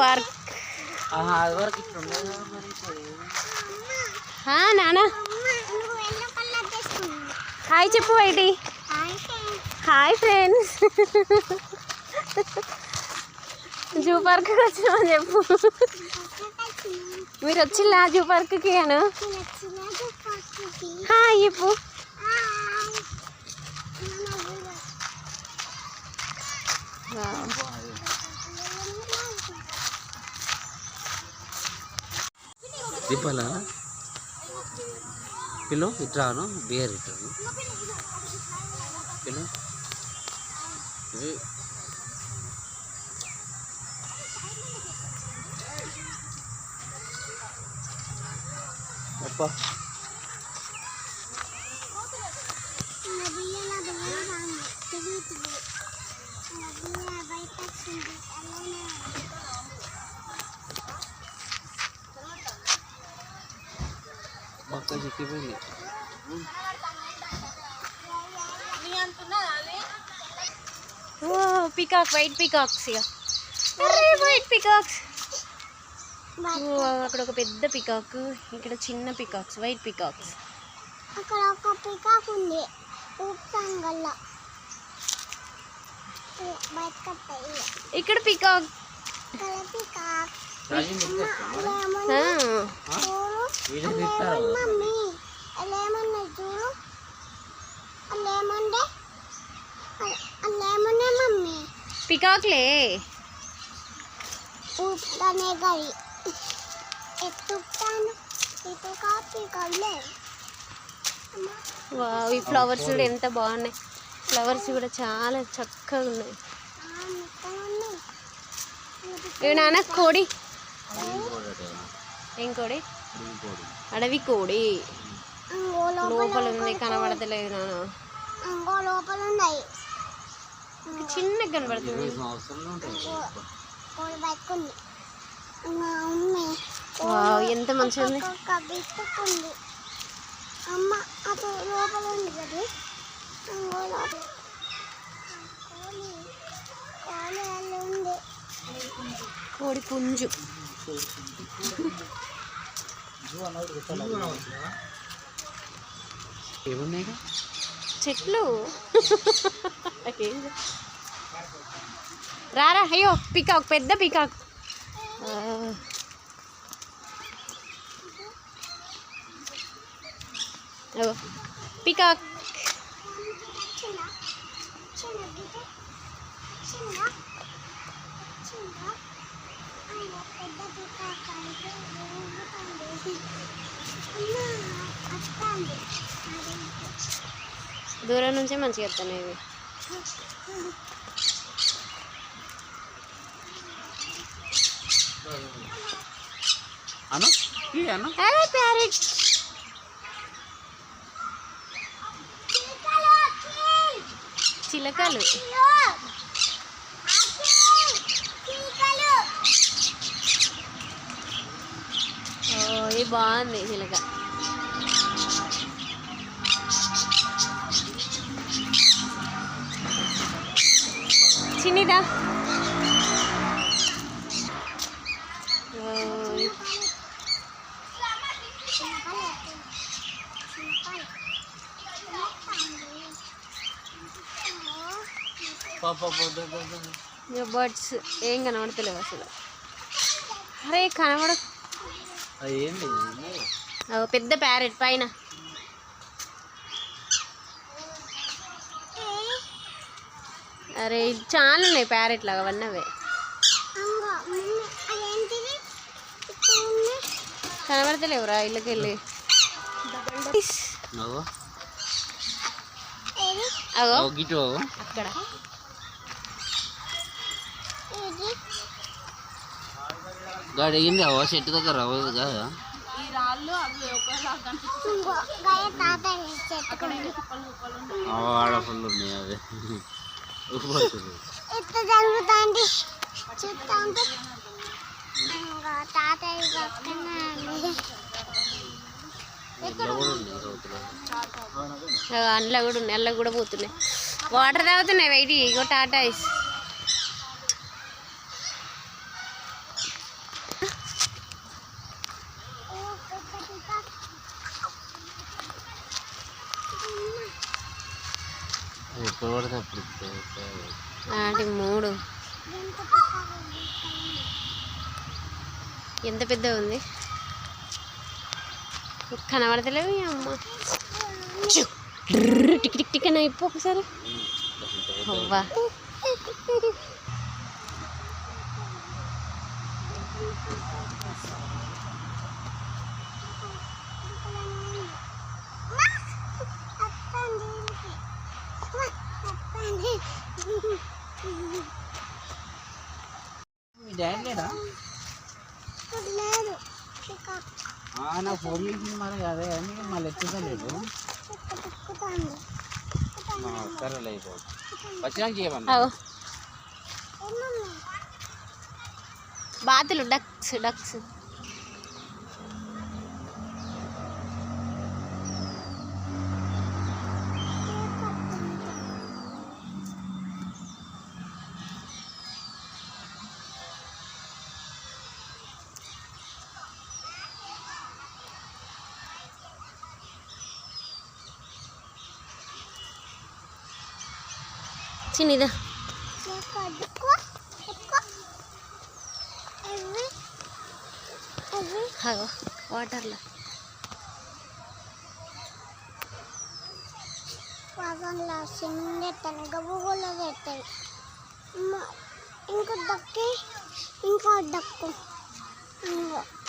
Park. నానా. Hi చెప్పు వైటి హాయ్ ఫ్రెండ్స్. జూ పార్క్ వచ్చినామని చెప్పు. మీరు వచ్చిల్లా జూ పార్క్కి అను? హాయ్ చెప్పు. Wow. దింపాలా పిలు ఇట్రాను బియర్ ఇట్రాను పిలు ఇది అప్పా పక్క చిక్కిపోయింది ఓ పికాక్ వైట్ పికాక్స్ ఇక అరే వైట్ పికాక్స్ ఓ అక్కడ ఒక పెద్ద పికాక్ ఇక్కడ చిన్న పికాక్స్ వైట్ పికాక్స్ అక్కడ ఒక పికాక్ ఉంది. ఇక్కడ పికాక్ ఇక్కడ పికాక్ మమ్మీ మమ్మీ పికాక్లే. ఊపుతానే గడి ఎత్తుతాను వావ్ ఈ ఫ్లవర్స్ కూడా ఎంత బాగున్నాయి. ఫ్లవర్స్ కూడా చాలా చక్కగా ఉన్నాయి. ఇవి నాన్న కోడి. ఏం కోడి అడవి కోడి అంగో లోపల ఉంది కనబడతలేదు నాన్న అంగో లోపల ఉన్నాయి చిన్నగా కనబడుతుంది అవసరం ఉంటుంది కోడి బయటకుంది మమ్మీ వావ్ ఎంత మంచిగా ఉంది ఒక బిట్టుకుంది అమ్మ అటు లోపల ఉంది కదా అంగో లోపల కోడి కోడి అల్లు ఉంది కోడి పుంజు ఏమున్నాయి చెట్లు రారా అయ్యో పికాక్ పెద్ద పికాక్. ఆ. అగో, పికాక్. చిన్న చిన్న. దూరం నుంచే మంచిగా వస్తున్నాయి ఇవి. అను? ఈ అను? అరే ప్యారెట్ చిలకలు. ఇది బాగుంది చిలక చిన్నిదా. బర్డ్స్ ఏం కనబడతలేవు అసలు. అరే కనబడ అది పెద్ద ప్యారెట్ పైన. అరే చాలా ఉన్నాయి ప్యారెట్ లాగా అవన్నీ అవే అదేంటిది ఇక్కడ ఉంది కనబడతలేవురా ఇళ్ళకి వెళ్ళి అగో. ఏది అగో. అగో గిటు అగో. అక్కడ. గాడి అయ్యింది అవో చెట్టు దగ్గర అవ్వదు కదా. ఆడ ఫుల్ ఉన్నాయి అవి. అందులో కూడా ఉన్నాయి అందులో కూడా పోతున్నాయి. వాటర్ తాగుతున్నాయి వెయిట్ ఇగో టాటా ఎప్పుడు పడితే అప్పుడు ఆటి మూడు. ఎంత పెద్ద ఉంది? కనబడతలేవు అమ్మ. టిక్ టిక్ టిక్ అని అయిపో ఒకసారి. అవ్వా. ఆ, నాకు ఫోన్ చేసింది మరి అదే అని మళ్ళీ ఎత్తుతలేదు తిక్కుతాను సరే లేదు వచ్చినాక చేయమన్నా. బాతులు డక్స్ డక్స్. చిన్నదా హలో వాటర్లో వాగంలో సింగెత్తాను గబుగులో పెట్టాయి ఇంకో దక్కి ఇంకో దక్కు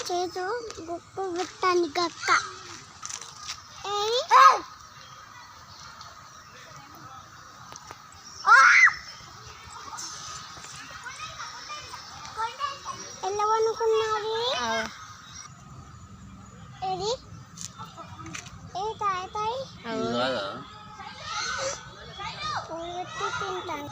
చేతు గుక్కు పెట్టాను గక్క ఏ ఎలా అనుకున్నది ఏది ఏ తాయి తాయి అవు కాదా పెట్టి తింటాను